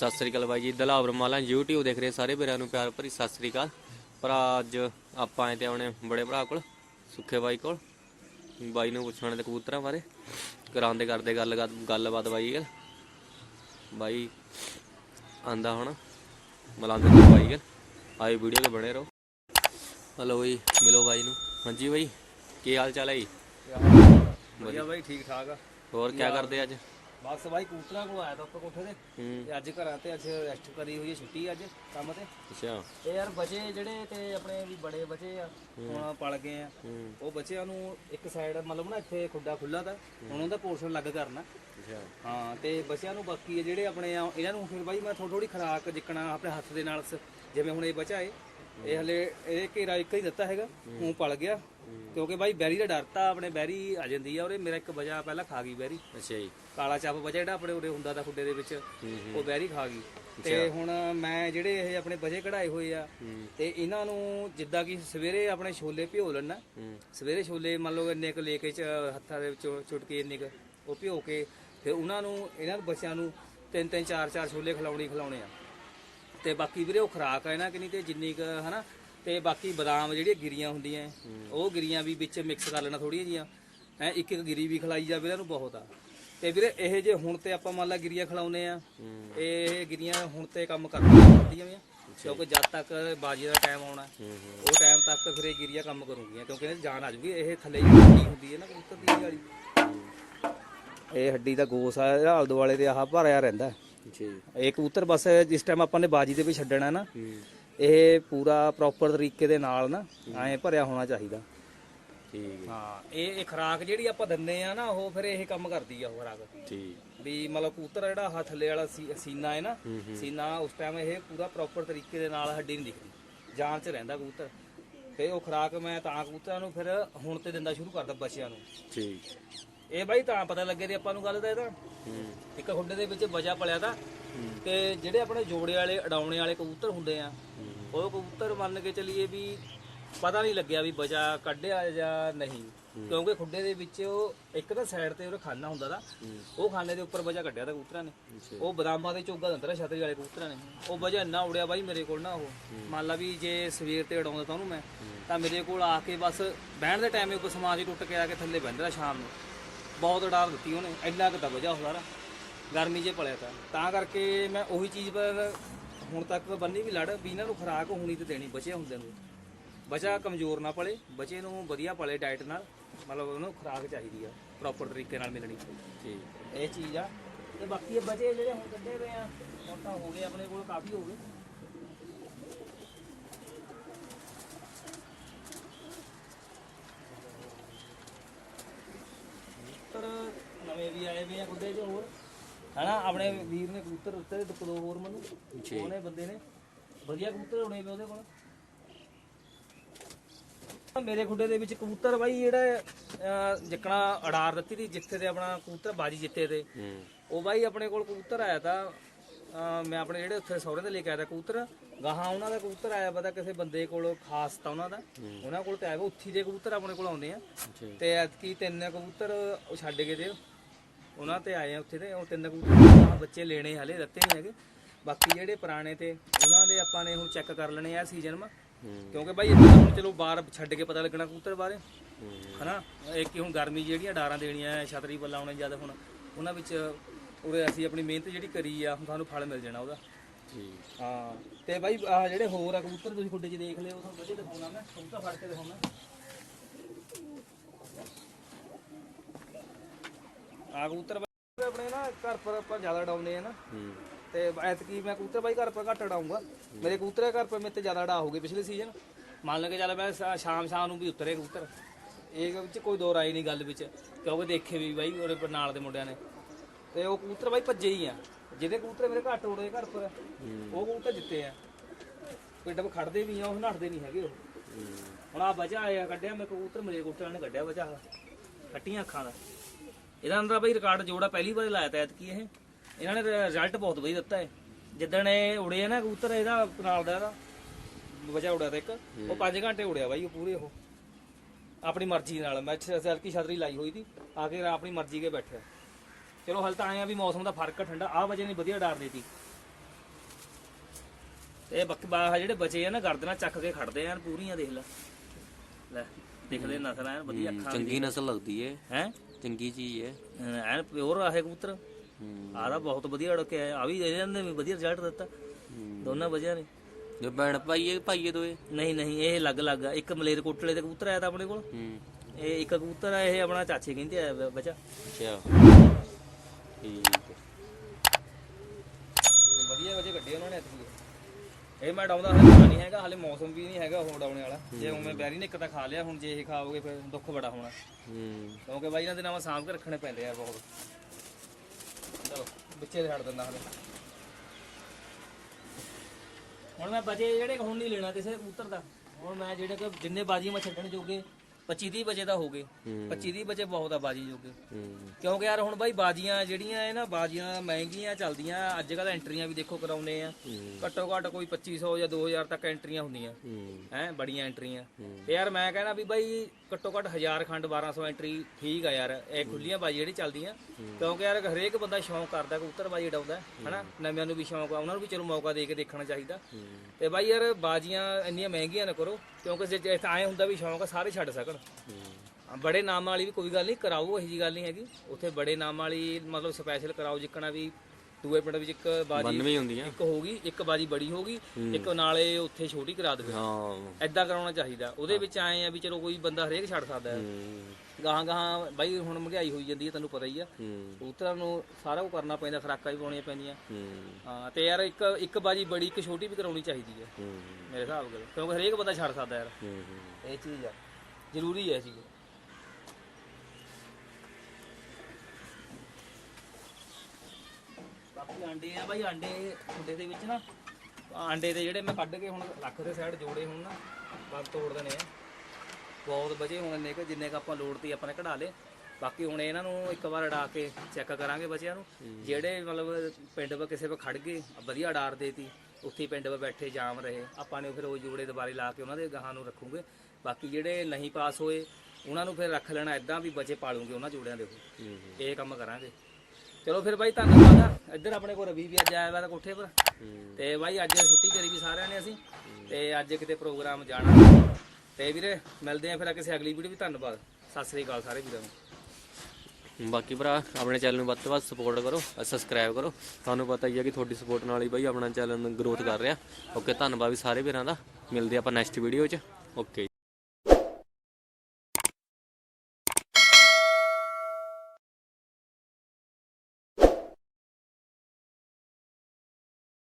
ਸਤਿ ਸ੍ਰੀ ਅਕਾਲ ਬਾਈ ਜੀ। ਦਲਾਵਰ ਮਾਲਾ YouTube ਦੇਖ ਰਹੇ ਸਾਰੇ ਵੀਰਾਂ ਨੂੰ ਪਿਆਰ ਭਰੀ ਸਤਿ ਸ੍ਰੀ ਅਕਾਲ। ਭਰਾ ਅੱਜ ਆਪਾਂ ਆਏ ਤੇ ਆਪਣੇ ਬੜੇ ਭਰਾ ਕੋਲ ਸੁੱਖੇ ਬਾਈ ਕੋਲ। ਬਾਈ ਨੂੰ ਪੁੱਛਣ ਦੇ ਕਬੂਤਰਾਂ ਬਾਰੇ। ਕਰਾਉਂਦੇ ਕਰਦੇ ਗੱਲ ਗੱਲਬਾਤ ਬਾਈ ਗੱਲ। ਬਾਈ ਆਂਦਾ ਹੁਣ ਮਲਾਂਦੇ ਨੂੰ ਬਾਈ ਗੱਲ। ਆਏ ਵੀਡੀਓ ਤੇ ਬਣੇ ਰਹੋ। ਹਲੋ ਬਾਈ ਮਿਲੋ ਬਾਈ ਨੂੰ। ਹਾਂਜੀ ਬਾਈ ਕੀ ਹਾਲ ਚਾਲ ਹੈ ਜੀ? ਵਧੀਆ ਬਾਈ ਠੀਕ ਠਾਕ ਆ। ਹੋਰ ਕੀ ਕਰਦੇ ਅੱਜ? ਬਸ ਬਾਈ ਕੂਤਰਾ ਕੋਲ ਆਇਆ ਤਾਂ ਉੱਪਰ ਕੋਠੇ ਤੇ। ਤੇ ਅੱਜ ਘਰਾਂ ਤੇ ਅੱਜ ਰੈਸਟ ਕਰੀ ਹੋਈ ਹੈ ਛੁੱਟੀ ਅੱਜ ਕੰਮ ਤੇ। ਅੱਛਾ। ਤੇ ਯਾਰ ਬਚੇ ਜਿਹੜੇ ਤੇ ਆਪਣੇ ਵੀ ਬੜੇ ਬਚੇ ਆ ਹੁਣ ਪਲ ਗਏ ਆ। ਉਹ ਬੱਚਿਆਂ ਨੂੰ ਇੱਕ ਸਾਈਡ ਮਤਲਬ ਨਾ ਇੱਥੇ ਖੁੱਡਾ ਖੁੱਲਾ ਤਾਂ ਹੁਣ ਉਹਦਾ ਪੋਰਸ਼ਨ ਅਲੱਗ ਕਰਨਾ। ਅੱਛਾ। ਹਾਂ ਤੇ ਬੱਚਿਆਂ ਨੂੰ ਬਾਕੀ ਜਿਹੜੇ ਆਪਣੇ ਆ ਇਹਨਾਂ ਨੂੰ ਫਿਰ ਬਾਈ ਮੈਂ ਥੋੜੀ ਥੋੜੀ ਖਰਾਕ ਜਿੱਕਣਾ ਆਪਣੇ ਹੱਥ ਦੇ ਨਾਲ ਜਿਵੇਂ ਹੁਣ ਇਹ ਬੱਚਾ ਏ ਇਹ ਹਲੇ ਇਹ ਘੇਰਾ ਇੱਕ ਹੀ ਦਿੱਤਾ ਹੈਗਾ ਉਹ ਪਲ ਗਿਆ। ਕਿਉਂਕਿ ਬਾਈ ਬੈਰੀ ਦਾ ਡਰ ਤਾਂ ਆਪਣੇ ਬੈਰੀ ਆ ਜਾਂਦੀ ਆ ਔਰ ਇਹ ਮੇਰਾ ਇੱਕ ਵਜਾ ਪਹਿਲਾਂ ਖਾ ਗਈ ਬੈਰੀ। ਅੱਛਾ ਜੀ। ਕਾਲਾ ਚੱਪ ਵਜਾ ਜਿਹੜਾ ਆਪਣੇ ਉਰੇ ਹੁੰਦਾ ਤਾਂ ਖੁੱਡੇ ਦੇ ਵਿੱਚ ਉਹ ਬੈਰੀ ਖਾ ਗਈ। ਤੇ ਹੁਣ ਮੈਂ ਜਿਹੜੇ ਇਹ ਆਪਣੇ ਵਜੇ ਕਢਾਏ ਹੋਏ ਆ ਤੇ ਇਹਨਾਂ ਨੂੰ ਜਿੱਦਾਂ ਕਿ ਸਵੇਰੇ ਆਪਣੇ ਛੋਲੇ ਭਿਓ ਲੈਣਾ। ਸਵੇਰੇ ਛੋਲੇ ਮੰਨ ਲਓ ਇੰਨੇ ਕੁ ਲੈ ਕੇ ਚ ਹੱਥਾਂ ਦੇ ਵਿੱਚੋਂ ਚੁਟਕੀ ਇੰਨੇ ਕੁ ਉਹ ਭਿਓ ਕੇ ਫਿਰ ਉਹਨਾਂ ਨੂੰ ਇਹਨਾਂ ਦੇ ਬੱਚਿਆਂ ਨੂੰ ਤਿੰਨ ਤਿੰਨ ਚਾਰ ਚਾਰ ਛੋਲੇ ਖਿਲਾਉਣੇ ਖਿਲਾਉਣੇ ਆ। ਤੇ ਬਾਕੀ ਵੀਰੇ ਉਹ ਖੁਰਾਕ ਆ ਇਹਨਾਂ ਕਿ ਨਹੀਂ ਤੇ ਜਿੰਨੀ ਕੁ ਹਨਾ ਤੇ ਬਾਕੀ ਬਦਾਮ ਜਿਹੜੀਆਂ ਗਿਰੀਆਂ ਹੁੰਦੀਆਂ ਉਹ ਗਿਰੀਆਂ ਵੀ ਵਿੱਚ ਮਿਕਸ ਕਰ ਲੈਣਾ ਥੋੜੀਆਂ ਜੀਆਂ ਹੈ ਇੱਕ ਇੱਕ ਗਿਰੀ ਵੀ ਖਿਲਾਈ ਜਾਵੇ ਇਹਨਾਂ ਨੂੰ ਬਹੁਤ ਆ। ਤੇ ਵੀਰੇ ਇਹ ਜੇ ਹੁਣ ਤੇ ਆਪਾਂ ਮੰਨ ਲਾ ਗਿਰੀਆਂ ਖਿਲਾਉਨੇ ਆ ਹੂੰ। ਇਹ ਗਿਰੀਆਂ ਹੁਣ ਤੇ ਕੰਮ ਕਰਦੀਆਂ ਕਰਦੀਆਂ ਵੀ ਕਿਉਂਕਿ ਜਦ ਤੱਕ ਬਾਜੀ ਦਾ ਟਾਈਮ ਆਉਣਾ ਹੂੰ ਹੂੰ। ਉਹ ਟਾਈਮ ਤੱਕ ਫਿਰ ਇਹ ਗਿਰੀਆਂ ਕੰਮ ਕਰੂੰਗੀਆਂ ਕਿਉਂਕਿ ਇਹ ਜਾਨ ਆ ਜੂਗੀ ਇਹ ਥੱਲੇ ਹੀ ਹੱਡੀ ਹੁੰਦੀ ਹੈ ਨਾ ਕਬੂਤਰ ਦੀ ਵਾਲੀ। ਇਹ ਹੱਡੀ ਦਾ ਗੋਸ ਆ ਇਹਦਾ ਆਲੇ ਦੁਆਲੇ ਦੇ ਆਹ ਭਰਿਆ ਰਹਿੰਦਾ। ਜੀ। ਇਹ ਕਬੂਤਰ ਬਸ ਜਿਸ ਟਾਈਮ ਆਪਾਂ ਨੇ ਬਾਜੀ ਦੇ ਵਿੱਚ ਛੱਡਣਾ ਨਾ ਇਹ ਪੂਰਾ ਪ੍ਰੋਪਰ ਤਰੀਕੇ ਦੇ ਨਾਲ ਨਾ ਐਂ ਭਰਿਆ ਹੋਣਾ ਚਾਹੀਦਾ। ਠੀਕ ਹੈ। ਇਹ ਇਹ ਖਰਾਕ ਜਿਹੜੀ ਆਪਾਂ ਦਿੰਨੇ ਆ ਨਾ ਉਹ ਫਿਰ ਇਹ ਕੰਮ ਕਰਦੀ ਆ ਉਹ ਖਰਾਕ। ਠੀਕ। ਵੀ ਮਤਲਬ ਕਬੂਤਰ ਜਿਹੜਾ ਆਹ ਥੱਲੇ ਵਾਲਾ ਸੀਨਾ ਹੈ ਨਾ ਸੀਨਾ ਉਸ ਟਾਈਮ ਇਹ ਪੂਰਾ ਪ੍ਰੋਪਰ ਤਰੀਕੇ ਦੇ ਨਾਲ ਹੱਡੀ ਨਹੀਂ ਦਿਖਦੀ। ਜਾਨ 'ਚ ਰਹਿੰਦਾ ਕਬੂਤਰ। ਤੇ ਉਹ ਖਰਾਕ ਮੈਂ ਤਾਂ ਕਬੂਤਰਾਂ ਨੂੰ ਫਿਰ ਹੁਣ ਤੇ ਦਿੰਦਾ ਸ਼ੁਰੂ ਕਰਦਾ ਬੱਚਿਆਂ ਨੂੰ। ਠੀਕ। ਇਹ ਬਾਈ ਤਾਂ ਪਤਾ ਲੱਗੇ ਤੇ ਆਪਾਂ ਨੂੰ ਗੱਲ ਦਾ ਇਹਦਾ। ਇੱਕ ਖੁੱਡੇ ਦੇ ਵਿੱਚ ਵਜਾ ਪਲਿਆ ਤਾਂ। ਹੂੰ। ਤੇ ਜਿਹੜੇ ਆਪਣੇ ਜੋੜੇ ਵਾਲੇ ਅਡਾਉਣੇ ਵਾਲੇ ਕਬੂਤਰ ਹੁੰਦੇ ਆ ਉਹ ਕਬੂਤਰ ਮੰਨ ਕੇ ਚੱਲੀਏ ਵੀ ਪਤਾ ਨਹੀਂ ਲੱਗਿਆ ਵੀ ਬਜਾ ਕੱਢਿਆ ਜਾਂ ਨਹੀਂ। ਕਿਉਂਕਿ ਖੁੱਡੇ ਦੇ ਵਿੱਚ ਉਹ ਇੱਕ ਤਾਂ ਸਾਈਡ ਤੇ ਉਹ ਖਾਨਾ ਹੁੰਦਾ ਦਾ ਉਹ ਖਾਨੇ ਦੇ ਉੱਪਰ ਬਜਾ ਕੱਢਿਆ ਤਾਂ ਕਬੂਤਰਾਂ ਨੇ। ਉਹ ਬਦਾਮਾਂ ਦੇ ਚੋਗਾ ਦਿੰਦਾ ਛਤਰੀ ਵਾਲੇ ਕਬੂਤਰਾਂ ਨੇ। ਉਹ ਵਜਾ ਇੰਨਾ ਉੜਿਆ ਬਾਈ ਮੇਰੇ ਕੋਲ ਨਾ ਉਹ। ਮੰਨ ਲਾ ਵੀ ਜੇ ਸਵੇਰ ਤੇ ਉਡਾਉਂਦਾ ਤਾਂ ਉਹਨੂੰ ਮੈਂ। ਤਾਂ ਮੇਰੇ ਕੋਲ ਆ ਕੇ ਬਸ ਬਹਿਣ ਦੇ ਟਾਈਮ ਉੱਪਰ ਸਮਾਨ ਹੀ ਟੁੱਟ ਕੇ ਆ ਕੇ ਥੱਲੇ ਬਹਿੰਦਾ ਸ਼ਾਮ ਨੂੰ। ਬਹੁਤ ਉਡਾਰ ਦਿੱਤੀ ਉਹਨੇ ਇੰਨਾ ਕੁ ਤਾਂ ਵਜਾ ਉਹ ਸਾਰਾ। ਗਰਮੀ 'ਚ ਪਲਿਆ ਤਾਂ। ਤਾਂ ਕਰਕੇ ਮੈਂ ਉਹੀ ਚੀਜ਼ ਪਰ ਹੁਣ ਤੱਕ ਬੰਨੀ ਵੀ ਲੜ ਵੀ ਇਹਨਾਂ ਨੂੰ ਖੁਰਾਕ ਹੋਣੀ ਤੇ ਦੇਣੀ ਬਚੇ ਹੁੰਦੇ ਨੂੰ। ਬਚਾ ਕਮਜ਼ੋਰ ਨਾ ਪਲੇ ਬਚੇ ਨੂੰ ਵਧੀਆ ਪਲੇ ਡਾਈਟ ਨਾਲ ਮਤਲਬ ਉਹਨੂੰ ਖੁਰਾਕ ਚਾਹੀਦੀ ਆ ਪ੍ਰੋਪਰ ਤਰੀਕੇ ਨਾਲ ਮਿਲਣੀ। ਠੀਕ। ਇਹ ਚੀਜ਼ ਆ। ਤੇ ਬਾਕੀ ਇਹ ਬਚੇ ਜਿਹੜੇ ਹੁਣ ਕੱਢੇ ਹੋਏ ਆ ਹੁਣ ਤਾਂ ਹੋ ਗਏ ਆਪਣੇ ਕੋਲ ਕਾਫੀ ਹੋ ਗਏ ਕਬੂਤਰ ਆਏ ਵੇ ਆ ਗੁੱਡੇ 'ਚ ਹੋਰ। ਹਨਾ ਆਪਣੇ ਵੀਰ ਨੇ ਕਬੂਤਰ ਉੱਤੇ ਦੋ ਦੋ ਹੋਰ ਮੈਨੂੰ। ਉਹਨੇ ਬੰਦੇ ਨੇ। ਵਧੀਆ ਕਬੂਤਰ ਹੋਣੇ ਵੇ ਉਹਦੇ ਕੋਲ। ਮੇਰੇ ਖੁੱਡੇ ਦੇ ਵਿੱਚ ਕਬੂਤਰ ਬਾਈ ਜਿਹੜਾ ਅਹ, ਜਿੱਕਣਾ ਅਡਾਰ ਦਿੱਤੀ ਦੀ ਜਿੱਥੇ ਤੇ ਆਪਣਾ ਕਬੂਤਰ ਬਾਜੀ ਜਿੱਤੇ ਤੇ। ਹੂੰ। ਉਹ ਬਾਈ ਆਪਣੇ ਕੋਲ ਕਬੂਤਰ ਆਇਆ ਤਾਂ ਅਹ ਮੈਂ ਆਪਣੇ ਜਿਹੜੇ ਉੱਥੇ ਸਹੁਰੇ ਦੇ ਲੈ ਕੇ ਆਇਆ ਤਾਂ ਕਬੂਤਰ। ਗਾਹਾਂ ਉਹਨਾਂ ਦਾ ਕਬੂਤਰ ਆਇਆ ਪਤਾ ਕਿਸੇ ਬੰਦੇ ਕੋਲ ਖਾਸ ਤਾਂ ਉਹਨਾਂ ਦਾ। ਉਹਨਾਂ ਕੋਲ ਤੇ ਆਇਆ ਵਾ, ਉੱਥੀ ਦੇ ਕਬੂਤਰ ਆਪਣੇ ਕੋਲ ਆਉਂਦੇ ਆ। ਜੀ ਤੇ ਐਤਕੀ ਤਿੰਨ ਕਬੂਤਰ ਉਹ ਛੱਡ ਕੇ ਦੇ ਉਹਨਾਂ ਤੇ ਆਏ ਆ ਉੱਥੇ ਤੇ ਉਹ ਤਿੰਨ ਕਬੂਤਰ ਬੱਚੇ ਲੈਣੇ ਹਲੇ ਦਿੱਤੇ ਨਹੀਂ ਹੈਗੇ। ਬਾਕੀ ਜਿਹੜੇ ਪੁਰਾਣੇ ਤੇ ਉਹਨਾਂ ਦੇ ਆਪਾਂ ਨੇ ਹੁਣ ਚੈੱਕ ਕਰ ਲੈਣੇ ਆ ਸੀਜ਼ਨ ਮਾ। ਕਿਉਂਕਿ ਬਾਈ ਇੱਦਾਂ ਹੁਣ ਚਲੋ ਬਾਹਰ ਛੱਡ ਕੇ ਪਤਾ ਲੱਗਣਾ ਕਬੂਤਰ ਬਾਰੇ। ਹਨਾ? ਇੱਕ ਹੀ ਹੁਣ ਗਰਮੀ ਜਿਹੜੀਆਂ ਡਾਰਾਂ ਦੇਣੀਆਂ ਛਤਰੀ ਬੱਲਾ ਆਉਣੇ ਜਦ ਹੁਣ। ਉਹਨਾਂ ਵਿੱਚ ਉਰੇ ਅਸੀਂ ਆਪਣੀ ਮਿਹਨਤ ਜਿਹੜੀ ਕਰੀ ਆ ਹੁਣ ਤੁਹਾਨੂੰ ਫਲ ਮਿਲ ਜਾਣਾ ਉਹਦਾ। ਠੀਕ। ਹਾਂ। ਤੇ ਬਾਈ ਆਹ ਜਿਹੜੇ ਹੋਰ ਆ ਕਬੂਤਰ ਤੁਸੀਂ ਖੁੱਡੇ 'ਚ ਦੇਖ ਲਿਓ ਤੁਹਾਨੂੰ ਵਧੀਆ ਦਿਖਾਉਣਾ ਮੈਂ। ਕਬੂਤਰ ਫੜ ਕੇ ਦਿਖਾਉਣਾ। ਆ ਕਬੂਤਰ ਬਾਈ ਆਪਣੇ ਨਾ ਘਰ ਪਰ ਆਪਾਂ ਜ਼ਿਆਦਾ ਡਾਉਂਦੇ ਆ ਨਾ। ਹੂੰ। ਤੇ ਐਤਕੀ ਮੈਂ ਕਬੂਤਰ ਬਾਈ ਘਰ ਪਰ ਘੱਟ ਉਡਾਊਂਗਾ ਮੇਰੇ ਕਬੂਤਰ ਘਰ ਪਰ ਮੇਰੇ ਤੇ ਜ਼ਿਆਦਾ ਉਡਾ ਹੋਗੇ ਪਿਛਲੇ ਸੀਜ਼ਨ ਮੰਨ ਲਓ ਕਿ ਚੱਲ ਮੈਂ ਸ਼ਾਮ ਸ਼ਾਮ ਨੂੰ ਵੀ ਉਤਰੇ ਕਬੂਤਰ। ਇਹ ਵਿੱਚ ਕੋਈ ਦੋ ਰਾਈ ਨਹੀਂ ਗੱਲ ਵਿੱਚ ਕਿਉਂਕਿ ਦੇਖੇ ਵੀ ਬਾਈ ਉਹਦੇ ਨਾਲ ਦੇ ਮੁੰਡਿਆਂ ਨੇ। ਤੇ ਉਹ ਕਬੂਤਰ ਬਾਈ ਭੱਜੇ ਹੀ ਆ। ਜਿਹਦੇ ਕਬੂਤਰ ਮੇਰੇ ਘੱਟ ਉੜੇ ਘਰ ਪਰ ਉਹ ਕਬੂਤਰ ਜਿੱਤੇ ਆ। ਪਿੰਡ ਵਿੱਚ ਖੜਦੇ ਵੀ ਆ ਉਹ ਨੱਠਦੇ ਨਹੀਂ ਹੈਗੇ ਉਹ। ਹੁਣ ਆ ਬਚਾ ਆਇਆ ਕੱਢਿਆ ਮੈਂ ਕਬੂਤਰ ਮੇਰੇ ਕਬੂਤਰਾਂ ਨੇ ਕੱਢਿਆ ਬਚਾ ਕੱਟੀਆਂ ਅੱਖਾਂ ਦਾ। ਇਹਦਾ ਅੰਦਰ ਬਈ ਰਿਕਾਰਡ ਜੋੜਾ ਪਹਿਲੀ ਵਾਰ ਲਾਇਆ ਤਾ ਐਤਕੀ ਇਹ। ਇਹਨਾਂ ਨੇ ਰਿਜ਼ਲਟ ਬਹੁਤ ਵਧੀਆ ਦਿੱਤਾ ਹੈ ਜਿੱਦਣ ਇਹ ਉੜੇ ਆ ਨਾ ਕਬੂਤਰ ਇਹਦਾ ਨਾਲ ਦਾ ਇਹਦਾ। ਵਜਾ ਉੜਿਆ ਤਾ ਇੱਕ। ਉਹ 5 ਘੰਟੇ ਉੜਿਆ ਬਾਈ ਉਹ ਪੂਰੇ ਉਹ। ਆਪਣੀ ਮਰਜ਼ੀ ਨਾਲ। ਮੈਂ ਸੈਲ ਕੀ ਛਤਰੀ ਲਾਈ ਹੋਈ ਸੀ। ਆ ਕੇ ਆਪਣੀ ਮਰਜ਼ੀ ਕੇ ਬੈਠਿਆ। ਚਲੋ ਹਲ ਤਾਂ ਆਏ ਆ ਵੀ ਮੌਸਮ ਦਾ ਫ਼ਰਕ ਆ ਠੰਡਾ। ਆ ਵਜੇ ਨੇ ਵਧੀਆ ਡਰ ਦਿੱਤੀ ਇਹ ਬਾਕੀ ਬਾਹ ਜਿਹੜੇ ਬਚੇ ਆ ਨਾ ਗਰਦਨਾਂ ਚੱਕ ਕੇ ਖੜਦੇ ਆ ਪੂਰੀਆਂ ਦੇਖ ਲੈ। ਲੈ ਦਿਖਦੇ ਨਸਲ ਐਨ ਵਧੀਆ ਅੱਖਾਂ ਚੰਗੀ ਨਸਲ ਲੱਗਦੀ ਏ। ਹੈ? ਚੰਗੀ ਚੀਜ਼ ਏ ਐਨ ਪਿਓਰ ਆ ਇਹ ਕਬੂਤਰ। ਹੂੰ। ਆਹ ਤਾਂ ਬਹੁਤ ਵਧੀਆ ਉੜ ਕੇ ਆਇਆ। ਆ ਵੀ ਇਹਨਾਂ ਨੇ ਵੀ ਵਧੀਆ ਰਿਜ਼ਲਟ ਦਿੱਤਾ। ਦੋਨਾਂ ਵਜ੍ਹਾ ਨੇ। ਜੇ ਬੈਣ ਪਾਈਏ ਪਾਈਏ ਦੋਏ ਨਹੀਂ ਨਹੀਂ ਇਹ ਅਲੱਗ ਅਲੱਗ ਆ। ਇੱਕ ਮਲੇਰ ਕੋਟਲੇ ਦੇ ਕਬੂਤਰ ਆਇਆ ਤਾਂ ਆਪਣੇ ਕੋਲ। ਹੂੰ। ਇਹ ਇੱਕ ਕਬੂਤਰ ਆ ਇਹ ਆਪਣਾ ਚਾਚੇ ਕਹਿੰਦੇ ਆ ਬੱਚਾ। ਅੱਛਾ। ਠੀਕ ਹੈ। ਵਧੀਆ ਵਜੇ ਕੱਢੇ ਉਹਨਾਂ ਨੇ ਇੱਥੇ ਇਹ ਮੈਂ ਡਾਉਂਦਾ ਹਲੇ ਨਹੀਂ ਹੈਗਾ ਹਲੇ ਮੌਸਮ ਵੀ ਨਹੀਂ ਹੈਗਾ ਉਹ ਡਾਉਣੇ ਵਾਲਾ। ਜੇ ਉਵੇਂ ਬੈਰੀ ਨੇ ਇੱਕ ਤਾਂ ਖਾ ਲਿਆ ਹੁਣ ਜੇ ਇਹ ਖਾਓਗੇ ਫਿਰ ਦੁੱਖ ਬੜਾ ਹੋਣਾ। ਹੂੰ। ਕਿਉਂਕਿ ਬਾਈ ਇਹਨਾਂ ਦੇ ਨਾਮ ਸਾਂਭ ਕੇ ਰੱਖਣੇ ਪੈਂਦੇ ਆ ਬਹੁਤ। ਚਲੋ ਵਿੱਚੇ ਛੱਡ ਦਿੰਦਾ ਹਲੇ। ਹੁਣ ਮੈਂ ਬਜੇ ਜਿਹੜੇ ਹੁਣ ਨਹੀਂ ਲੈਣਾ ਕਿਸੇ ਕਬੂਤਰ ਦਾ। ਹੁਣ ਮੈਂ ਜਿਹੜੇ ਕਿ ਜਿੰਨੇ ਬਾਜੀ ਮੈਂ ਛੱਡਣ ਜੋਗੇ 25 30 ਵਜੇ ਦਾ ਹੋ ਗਏ। ਹੂੰ। 25 30 ਵਜੇ ਬਹੁਤ ਆ ਬਾਜੀ ਜੋਗੇ। ਕਿਉਂਕਿ ਯਾਰ ਹੁਣ ਬਾਈ ਬਾਜੀਆਂ ਜਿਹੜੀਆਂ ਇਹ ਨਾ ਬਾਜੀਆਂ ਮਹਿੰਗੀਆਂ ਚੱਲਦੀਆਂ ਅੱਜ ਕੱਲ ਐਂਟਰੀਆਂ ਵੀ ਦੇਖੋ ਕਰਾਉਨੇ ਆ। ਘੱਟੋ ਘੱਟ ਕੋਈ 2500 ਜਾਂ 2000 ਤੱਕ ਐਂਟਰੀਆਂ ਹੁੰਦੀਆਂ। ਹੂੰ। ਬੜੀਆਂ ਐਂਟਰੀਆਂ। ਤੇ ਯਾਰ ਮੈਂ ਕਹਿੰਦਾ ਵੀ ਬਾਈ ਘੱਟੋ ਘੱਟ 1000 ਖੰਡ 1200 ਐਂਟਰੀ ਠੀਕ ਆ ਯਾਰ ਇਹ ਖੁੱਲੀਆਂ ਬਾਜੀ ਜਿਹੜੀ ਚੱਲਦੀਆਂ। ਕਿਉਂਕਿ ਯਾਰ ਹਰੇਕ ਬੰਦਾ ਸ਼ੌਂਕ ਕਰਦਾ ਕਬੂਤਰ ਬਾਜੀ ਡਾਉਂਦਾ ਹਨਾ? ਨਵਿਆਂ ਨੂੰ ਵੀ ਸ਼ੌਂਕ ਆ ਉਹਨਾਂ ਨੂੰ ਵੀ ਚਲੋ ਮੌਕਾ ਦੇ ਕੇ ਦੇਖਣਾ ਚਾਹੀਦਾ। ਤੇ ਬਾਈ ਯਾਰ ਬਾਜੀਆਂ ਇੰਨੀਆਂ ਮਹਿੰਗੀਆਂ ਨਾ ਕਰੋ ਕਿਉਂਕਿ ਜੇ ਐ ਹੁੰਦਾ ਵੀ ਸ਼ੌਂਕ ਸਾਰੇ ਛੱਡ ਸਕਣ। ਹਾਂ, ਬੜੇ ਨਾਮ ਵਾਲੀ ਵੀ ਕੋਈ ਗੱਲ ਨਹੀਂ ਕਰਾਓ ਇਹੋ ਜੀ ਗੱਲ ਨਹੀਂ ਹੈਗੀ। ਉੱਥੇ ਬੜੇ ਨਾਮ ਵਾਲੀ ਮਤਲਬ ਸਪੈਸ਼ਲ ਕਰਾਓ ਜਿੱਕਣਾ ਵੀ ਦੂਏ ਪਿੰਡ ਵਿੱਚ ਇੱਕ ਬਾਜੀ ਬੰਨਵੀਂ ਹੁੰਦੀਆਂ ਇੱਕ ਹੋਗੀ ਇੱਕ ਬਾਜੀ ਬੜੀ ਹੋਗੀ ਇੱਕ ਨਾਲੇ ਉੱਥੇ ਛੋਟੀ ਕਰਾ ਦੇਵੇ। ਹਾਂ। ਐਦਾਂ ਕਰਾਉਣਾ ਚਾਹੀਦਾ। ਉਹਦੇ ਵਿੱਚ ਆਏ ਆ ਵੀ ਚਲੋ ਕੋਈ ਬੰਦਾ ਹਰੇਕ ਛੱਡ ਸਕਦਾ ਹੈ। ਹੂੰ। ਗਾਹਾਂ ਗਾਹਾਂ ਬਾਈ ਹੁਣ ਮਹਿੰਗਾਈ ਹੋਈ ਜਾਂਦੀ ਹੈ ਤੈਨੂੰ ਪਤਾ ਹੀ ਆ। ਹੂੰ। ਕਬੂਤਰਾਂ ਨੂੰ ਸਾਰਾ ਕੁਝ ਕਰਨਾ ਪੈਂਦਾ ਖਰਾਕਾਂ ਵੀ ਪਾਉਣੀਆਂ ਪੈਂਦੀਆਂ। ਹੂੰ। ਹਾਂ ਤੇ ਯਾਰ ਇੱਕ ਇੱਕ ਬਾਜੀ ਬੜੀ ਇੱਕ ਛੋਟੀ ਵੀ ਕਰਾਉਣੀ ਚਾਹੀਦੀ ਹੈ। ਹੂੰ। ਮੇਰੇ ਹਿਸਾਬ ਨਾਲ। ਕਿਉਂਕਿ ਹਰੇਕ ਬੰਦਾ ਛੱਡ ਸਕਦਾ ਯਾਰ। ਹੂੰ। ਇਹ ਚੀਜ਼ ਆ। ਜ਼ਰੂਰੀ ਹੈ ਚੀਜ਼ ਬਾਕੀ ਆਂਡੇ ਆ ਬਾਈ ਆਂਡੇ ਖੁੱਡੇ ਦੇ ਵਿੱਚ ਨਾ ਆਂਡੇ ਦੇ ਜਿਹੜੇ ਮੈਂ ਕੱਢ ਕੇ ਹੁਣ ਰੱਖ ਦੇ ਸਾਈਡ ਜੋੜੇ ਹੁਣ ਨਾ ਬਸ ਤੋੜ ਦੇਣੇ ਆ ਬਹੁਤ ਬਚੇ ਹੁਣ ਇੰਨੇ ਕੁ ਜਿੰਨੇ ਕ ਆਪਾਂ ਲੋੜ ਤੀ ਆਪਾਂ ਨੇ ਕਢਾ ਲੇ ਬਾਕੀ ਹੁਣ ਇਹਨਾਂ ਨੂੰ ਇੱਕ ਵਾਰ ਅੜਾ ਕੇ ਚੈੱਕ ਕਰਾਂਗੇ ਬੱਚਿਆਂ ਨੂੰ। ਜਿਹੜੇ ਮਤਲਬ ਪਿੰਡ 'ਵਾ ਕਿਸੇ 'ਵਾ ਖੜ ਗਏ ਵਧੀਆ ਅਡਾਰ ਦੇਤੀ ਉੱਥੇ ਪਿੰਡ 'ਵਾ ਬੈਠੇ ਜਾਮ ਰਹੇ। ਆਪਾਂ ਨੇ ਫਿਰ ਉਹ ਜੋੜੇ ਦੁਬਾਰੇ ਲਾ ਕੇ ਉਹਨਾਂ ਦੇ ਗਾਹਾਂ ਨੂੰ ਰੱਖੂਗੇ। ਬਾਕੀ ਜਿਹੜੇ ਨਹੀਂ ਪਾਸ ਹੋਏ ਉਹਨਾਂ ਨੂੰ ਫਿਰ ਰੱਖ ਲੈਣਾ ਇਦਾਂ ਵੀ ਬੱਚੇ ਪਾਲੂਗੇ ਉਹਨਾਂ ਜੋੜਿਆਂ ਦੇ ਉਹ। ਇਹ ਕੰਮ ਕਰਾਂਗੇ। ਚਲੋ ਫਿਰ ਬਾਈ ਧੰਨਵਾਦ ਆ। ਇੱਧਰ ਆਪਣੇ ਕੋਲ ਰਵੀ ਵੀ ਅੱਜ ਆਇਆ ਵਾ ਕੋਠੇ ਪਰ। ਤੇ ਬਾਈ ਅੱਜ ਛੁੱਟੀ ਕਰੀ ਵੀ ਸਾਰਿਆਂ ਨੇ ਅਸੀਂ। ਤੇ ਅੱਜ ਕਿਤੇ ਪ੍ਰੋਗਰਾਮ ਜਾਣਾ ਤੇ ਵੀਰੇ ਮਿਲਦੇ ਆ ਫਿਰ ਕਿਸੇ ਅਗਲੀ ਵੀਡੀਓ ਵੀ ਧੰਨਵਾਦ। ਸਤਿ ਸ੍ਰੀ ਅਕਾਲ ਸਾਰੇ ਵੀਰਾਂ ਨੂੰ। ਬਾਕੀ ਭਰਾ ਆਪਣੇ ਚੈਨਲ ਨੂੰ ਵੱਧ ਤੋਂ ਵੱਧ ਸਪੋਰਟ ਕਰੋ ਸਬਸਕ੍ਰਾਈਬ ਕਰੋ। ਤੁਹਾਨੂੰ ਪਤਾ ਹੀ ਹੈ ਕਿ ਤੁਹਾਡੀ ਸਪੋਰਟ ਨਾਲ ਹੀ ਬਾਈ ਆਪਣਾ ਚੈਨਲ ਗਰੋਥ ਕਰ ਰਿਹਾ। ਓਕੇ ਧੰਨਵਾਦ ਵੀ ਸਾਰੇ ਵੀਰਾਂ ਦਾ। ਮਿਲਦੇ ਆਪਾਂ ਨੈਕਸਟ ਵੀਡੀਓ 'ਚ। ਓਕੇ